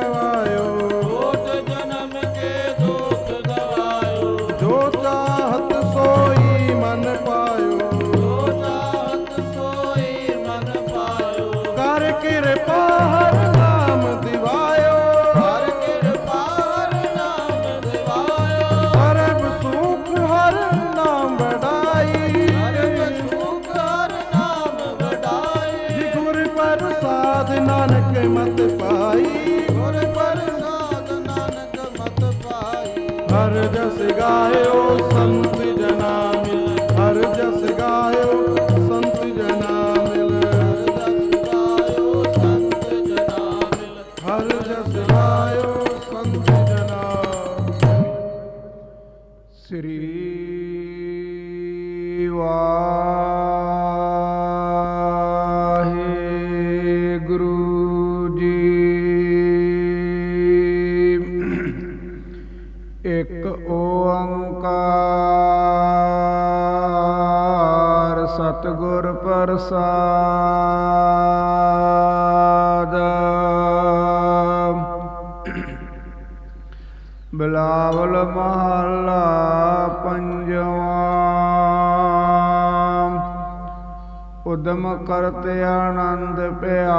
Sarah. ਹਰ ਜਸ ਗਾਇਓ, ਸੰਤ ਜਨਾ ਮਿਲ। ਹਰ ਜਸ ਗਾਇਓ, ਸੰਤ ਜਨਾ ਮਿਲ। ਹਰ ਜਸ ਗਾਇਓ, ਸੰਤ ਜਨਾ ਸ੍ਰੀ ਵਾਹਿਗੁਰੂ ਇੱਕ ਓੰਕਾਰ ਸਤਿਗੁਰ ਪ੍ਰਸਾਦ। ਬਿਲਾਵਲ ਮਹੱਲਾ ਪੰਜਵਾਂ। ਉਦਮ ਕਰਤ ਆਨੰਦ ਪਿਆ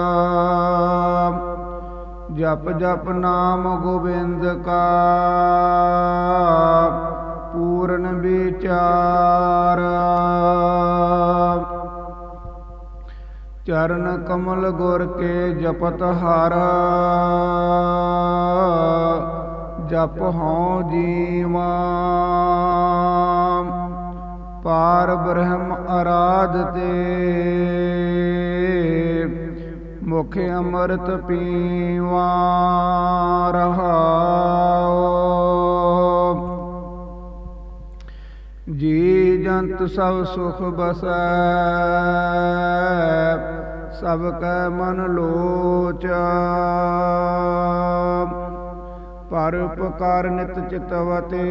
ਜਪ ਜਪ ਨਾਮ ਗੋਬਿੰਦ ਕਾ, ਪੂਰਨ ਵਿਚਾਰ। ਚਰਨ ਕਮਲ ਗੁਰ ਕੇ ਜਪਤ ਹਰ, ਜਪ ਹਉ ਜੀਵਾ। ਪਾਰ ਬ੍ਰਹਮ ਆਰਾਧ ਤੇ ਮੁਖ ਅੰਮ੍ਰਿਤ ਪੀਵਾ ਰਹਾਉ। ਜੀ ਜੰਤ ਸਭ ਸੁਖ ਬਸੈ, ਸਭ ਕੈ ਮਨ ਲੋਚ। ਪਰ ਉਪਕਾਰ ਨਿਤ ਚਿਤਵਤੇ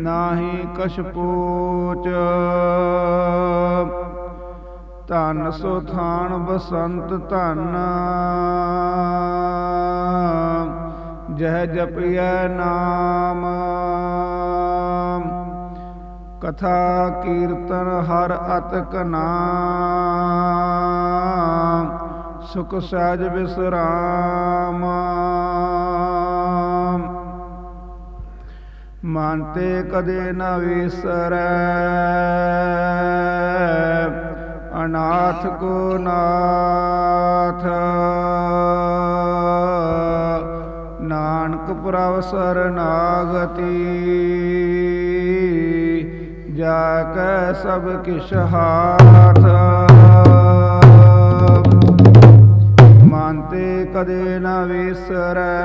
ਨਾਹੀ ਕਛ ਪੂਚ। ਧਨ ਸੋ ਥਾਨ ਬਸੰਤ ਧਨ। ਜਹ ਜਪਿਐ ਨਾਮ। ਕਥਾ ਕੀਰਤਨ ਹਰ ਅਤਕ ਨਾਮ। ਸੁਖ ਸਹਿਜ ਵਿਸਰਾਮ ਮਨ ਤੇ ਕਦੇ ਨ ਵਿਸਰੈ। ਅਨਾਥ ਕੋ ਨਾਥ। ਨਾਨਕ ਪ੍ਰਭ ਸਰਨਾਗਤੀ। ਜਾ ਕੈ ਸਭ ਕਿਛ ਹਾਥ। ਮਨ ਕਦੇ ਨਾ ਵਿਸਰੈ।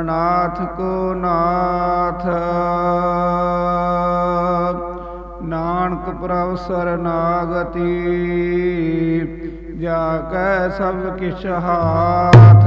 ਅਨਾਥ ਕੋ ਨਾਥ। ਨਾਨਕ ਪ੍ਰਭ ਸਰਨਾਗਤੀ ਜਾ ਕੈ ਸਭ ਕਿਛ ਹਾਥ।